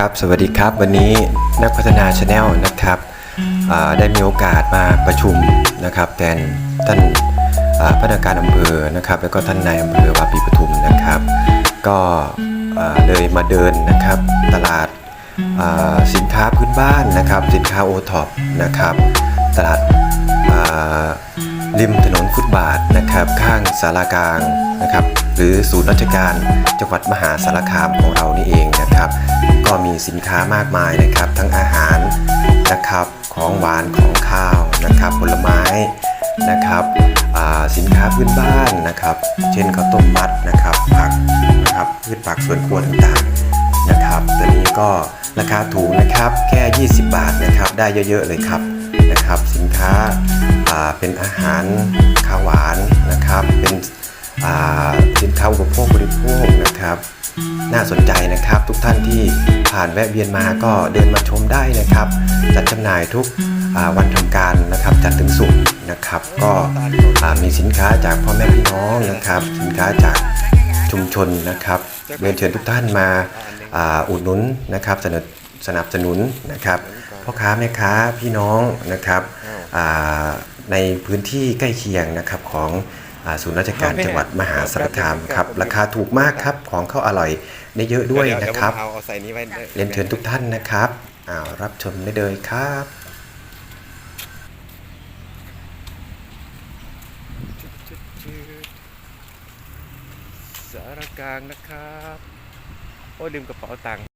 ครับ สวัสดีครับ วันนี้นักพัฒนาชาแนลนะครับอ่าได้มีโอกาสมาประชุมนะครับแทนท่านอ่าพนักงานอำเภอนะครับ แล้วก็ท่านนายอำเภอวาปีปทุมนะครับ ก็อ่าเลยมาเดินนะครับตลาดอ่าสินค้าพื้นบ้านนะครับ สินค้าโอท็อปนะครับตลาดอ่าริมถนนฟุตบาทนะครับข้างสารากลางนะครับ หรือศูนย์ราชการจังหวัดมหาสารคามของเรานี่เองนะครับก็ มีสินค้ามากมายนะครับ ทั้งอาหารนะครับของหวานของข้าวนะครับ ผลไม้นะครับสินค้าพื้นบ้านนะครับ เช่นข้าวต้มมัดนะครับผักนะครับพืชผักสวนครัวต่างๆนะครับตัวนี้ก็ราคาถูกนะครับแค่ 20 บาทนะครับได้เยอะๆเลยครับนะครับ สินค้าเป็นอาหารข้าวหวานนะครับเป็นสินค้าอุปโภคบริโภค นะครับ น่าสนใจนะครับ ทุกท่านที่ผ่านแวะเวียนมาก็เดินมาชมได้นะครับ จัดจำหน่ายทุกวันทำการนะครับจัดถึงสุกร์นะครับ ก็มีสินค้าจากพ่อแม่พี่น้องนะครับ สินค้าจากชุมชนนะครับเรียนเชิญทุกท่านมาอุดหนุนนะครับสนับสนับสนุนนะครับพ่อค้าแม่ค้าพี่น้องนะครับในพื้นที่ใกล้เคียงนะครับของ ศูนย์ราชการจังหวัดมหาสารคามครับ ราคาถูกมากครับของเขาอร่อยได้เยอะด้วยนะครับเดี๋ยวผมเอาเอาใส่นี้ไว้เรียนเชิญทุกท่านนะครับอ้าวรับชมได้เลยครับสารกลางนะครับ โอ้ยลืมกระเป๋าตังค์